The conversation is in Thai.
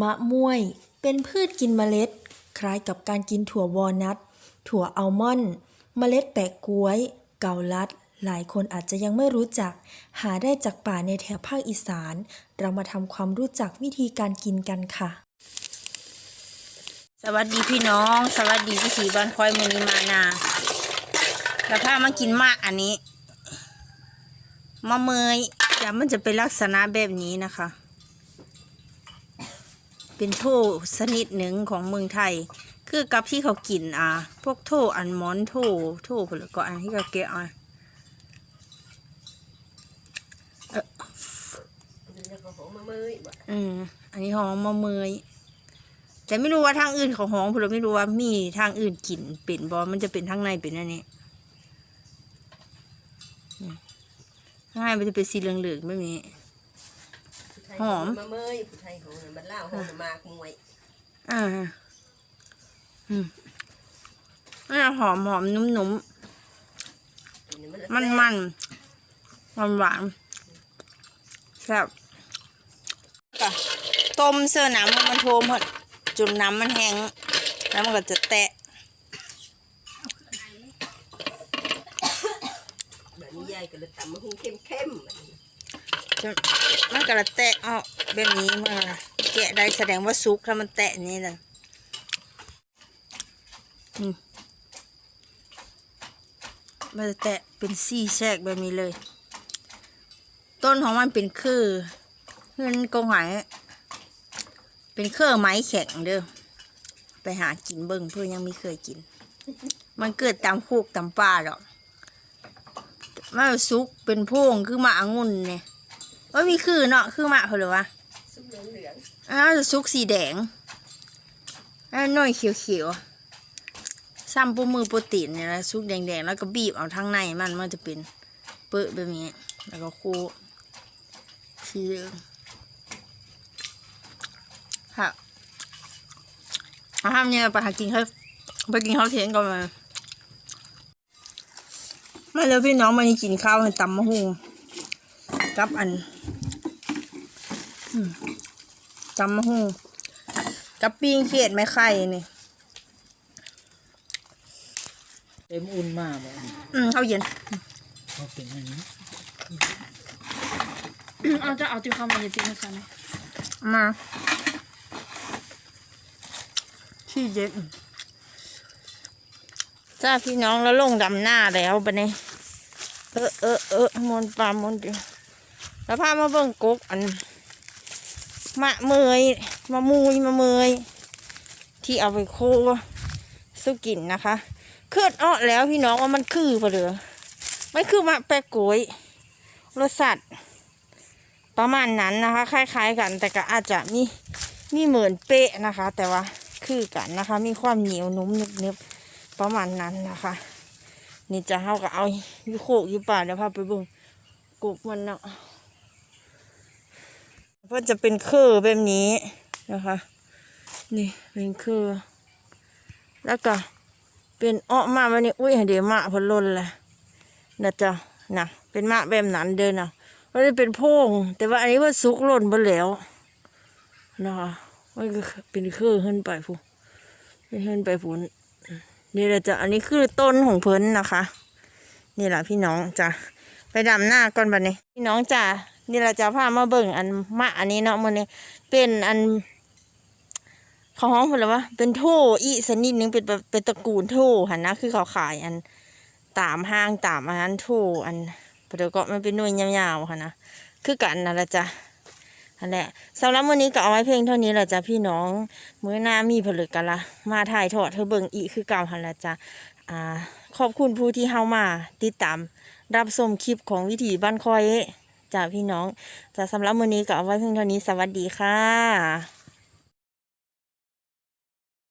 มะม่วย เป็นพืชกินเมล็ด คล้ายกับการกินถั่ววอลนัท ถั่วอัลมอนด์ เมล็ดแปะก๊วย เกาลัด หลายคนอาจจะยังไม่รู้จัก หาได้จากป่าในแถบภาคอีสาน เรามาทำความรู้จักวิธีการกินกันค่ะ สวัสดีพี่น้อง สวัสดีพี่สีบ้านคอยมือนีมานาแล้วพามากินมากอันนี้มะเมยจะมันจะเป็นลักษณะแบบนี้นะคะ เป็นโถชนิดหนึ่งของเมืองไทย คือกับที่เขากินอะพวกโถอันมอนโถโถผลก็อันที่เขาเกะอะเอ่ออืมอันนี้หอมมะเมยแต่ไม่รู้ว่าทางอื่นเขาห้องเพราะไม่รู้ว่ามีทางอื่นกินเป็นบอมันจะเป็นทางในเป็นอันนี้อืมข้างในมันจะเป็นสีเหลืองๆแบบนี้ หอม มาเมยผู้ไทยของมันเล่าหอมมากมวยอ่าอืมอ่าหอมหอมนุ่มนุ่มอันนี้มันมันหวานหวานๆแซ่บก็ต้มเสื้อน้ำให้มันโทมหมดจนน้ำมันแห้งแล้วมันก็จะแตะแบบนี้ยายก็เลยตำมะฮุ่งเข้มเข้ มันก็ละแตะออกแบบนี้มันก็แกะได้แสดงว่าสุกถ้ามันแตะนี่เลยอืมมันจะแตะเป็นซี่แทรกแบบนี้เลย ต้นของมันเป็นคือเงินกงหายเป็นเครือไม้แข็งเด้อไปหากินเบิ่งเพื่อยังไม่เคยกิน มันเกิดตามคูกตามป่าหรอกมันสุกเป็นพวงคือหมะองุ่นเนี่ย ว่ามีคือเนาะคือหมากเหรือวะซุปเหลืองเหลืองอ้าวซุกสีแดงอันน้อยเขียวๆซ้ำปูมือโปรตีนเนี่ยนะซุกแดงๆแล้วก็บีบเอาทั้งในมันมันจะเป็นเปื้อะแบบนี้ แล้วก็คูสีเหลืองค่ะเอาทำเนี่ยไปหากินเขาไปกินข้าวเที่ยงก่อนมามาแล้วพี่น้องมานี่กินข้าวให้ตำมะฮุง กับอันจำมะฮูกับปิ้งเขียดไม่ไข่นี่เต็มอุ่นมากเลยอืมเขาเย็นเขาเป็นอย่างนี้เอาจะเอาติวเข้ามาเย็นติวกันมาที่เย็นจ้าพี่น้องแล้วลงดำหน้าแล้วบันนี้เออเออเออมวนปลามวนดิ แล้วพามาเบิ่งกกอันมะเมยมะมุยมะเมย ที่เอาไปโคสุกินนะคะเคลื่อนอ้อแล้วพี่น้องว่ามันคือปะเหรือไม่คือมะแปะกล้วยรสสัตว์ประมาณนั้นนะคะ คล้าย ๆ กัน แต่ก็อาจจะมีมีเหมือนเป๊ะนะคะ แต่ว่าคือกันนะคะ มีความเหนียวนุ่มนึบๆประมาณนั้นนะคะ นี่จะเท่ากับเอายูโคกอยู่ป่าเดี๋ยวพาไปเบิ่งกกมันเนาะ ก็จะเป็นคือแบบนี้นะคะ นี่เป็นคือแล้วก็เป็นอ้อมาวันนี้อุ้ยเดี๋ยวมะพนลนเลยนะจ๊ะนะเป็นมะแบบนั้นเดินนะมันจะเป็นโพงแต่ว่าอันนี้ว่าซุกหล่นไปแล้วนะคะมันก็เป็นคือขึ้นไปฟูเป็นขึ้นไปฟูนี่แหละจ้ะอันนี้คือต้นของเพิ่นนะคะ นี่แหละพี่น้องจ้ะไปดำหน้าก่อนบัดนี้ พี่น้องจ้ะ นี่เราจะพามาเบิ่งอันมะอันนี้เนาะมันนี้เป็นอันเขาห้องเพิ่นว่าเป็นโถอีสนิดหนึงเป็นเป็นตระกูลโถหันนะคือเขาขายอันตามห้างตามอันนั้นโถอันเดี๋ยวก็มันเป็นหน่ยยาวๆค่ะนะคือกันนั่นแหละจ้ะนั่นแหละสำหรับมื้อนี้ก็เอาไว้เพียงเท่านี้แหละจ้ะพี่น้องมื้อหน้ามีผลึกกันละมาถ่ายทอดเธอเบิ่งอีกคือเก่าหันละจ้ะอ่าขอบคุณผู้ที่เฮามาติดตามรับชมคลิปของวิถีบ้านคอย จาพี่น้องจะสำหรับมื้อนี้ก็เอาไว้เพียงเท่านี้สวัสดีค่ะ